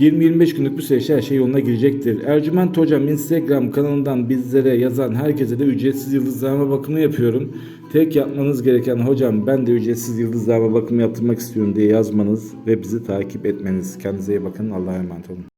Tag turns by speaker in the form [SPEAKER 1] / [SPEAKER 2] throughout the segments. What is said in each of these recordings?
[SPEAKER 1] 20-25 günlük bir süreçte her şey yoluna girecektir. Ercüment Hocam Instagram kanalından bizlere yazan herkese de ücretsiz yıldızlama bakımı yapıyorum. Tek yapmanız gereken hocam ben de ücretsiz yıldızlama bakımı yaptırmak istiyorum diye yazmanız ve bizi takip etmeniz. Kendinize iyi bakın. Allah'a emanet olun.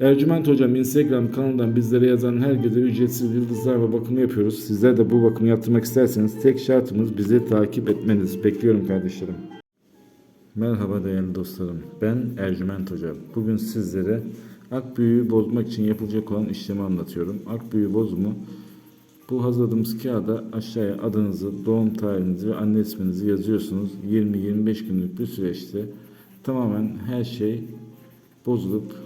[SPEAKER 1] Ercüment Hocam Instagram kanalından bizlere yazan herkese ücretsiz yıldızlarla bakımı yapıyoruz. Sizler de bu bakımı yaptırmak isterseniz tek şartımız bizi takip etmeniz. Bekliyorum kardeşlerim. Merhaba değerli dostlarım. Ben Ercüment Hoca. Bugün sizlere ak büyüğü bozmak için yapılacak olan işlemi anlatıyorum. Ak büyüğü bozumu bu hazırladığımız kağıda aşağıya adınızı, doğum tarihinizi ve anne isminizi yazıyorsunuz. 20-25 günlük bir süreçte tamamen her şey bozulup